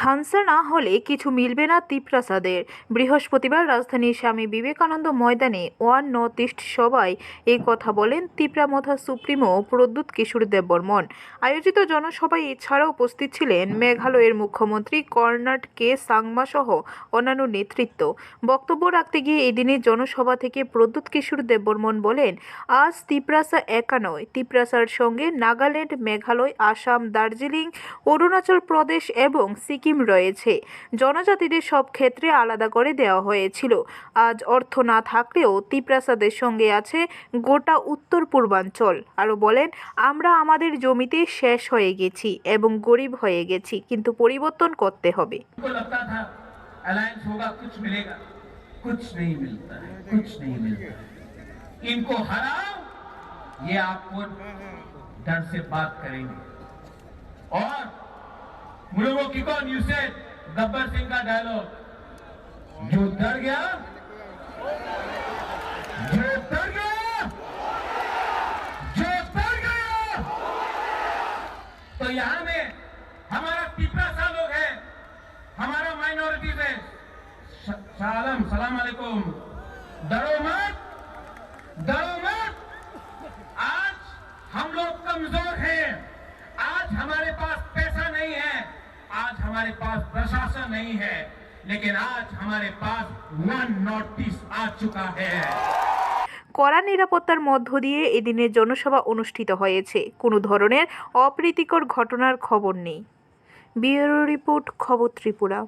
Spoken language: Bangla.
ধানসা না হলে কিছু মিলবে না তিপ্রাসাদের। বৃহস্পতিবার রাজধানীর স্বামী বিবেকানন্দ ময়দানে ওয়ান নর্থ ইস্ট সভায় এই কথা বলেন তিপ্রামথা সুপ্রিমো প্রদ্যুৎ কিশোর দেববর্মন। আয়োজিত জনসভায় এছাড়াও উপস্থিত ছিলেন মেঘালয়ের মুখ্যমন্ত্রী কর্নাট কে সাংমা সহ অন্যান্য নেতৃত্ব। বক্তব্য রাখতে গিয়ে এদিনের জনসভা থেকে প্রদ্যুৎ কিশোর দেববর্মন বলেন, আজ তিপ্রাসা একা নয়। তিপ্রাসার সঙ্গে নাগাল্যান্ড, মেঘালয়, আসাম, দার্জিলিং, অরুণাচল প্রদেশ এবং সিকিম রয়েছে জনজাতিদের সব ক্ষেত্রে আলাদা করে দেওয়া হয়েছিল আজ অর্থ না থাকলেও তিপ্রাসাদের সঙ্গে আছে গোটা উত্তর পূর্বাঞ্চল আরও বলেন আমরা আমাদের জমিতে শেষ হয়ে গেছি এবং গরিব হয়ে গেছি কিন্তু পরিবর্তন করতে হবে को लगता था अलायंस होगा कुछ मिलेगा कुछ नहीं मिलता है कुछ नहीं मिलता है इनको हराओ ये आपको डर से बात करेंगे और मुर्गो की कौन? यू सेड गब्बर सिंह का डायलॉग जो डर गया, जो डर गया, जो डर गया। तो यहाँ में हमारा पिपरा सा लोग है, हमारा माइनॉरिटीज है। सलाम सलाम अलैकुम। डरो मत डरो मत। आज हम लोग कमज़ोर हमारे पास प्रशासन नहीं है लेकिन आज हमारे पास वन नोटिस आ चुका है কড়া নিরাপত্তার মধ্য দিয়ে এদিনের জনসভা অনুষ্ঠিত হয়েছে কোনো ধরনের অপ্রীতিকর ঘটনার খবর নেই ব্যুরো রিপোর্ট খবর ত্রিপুরা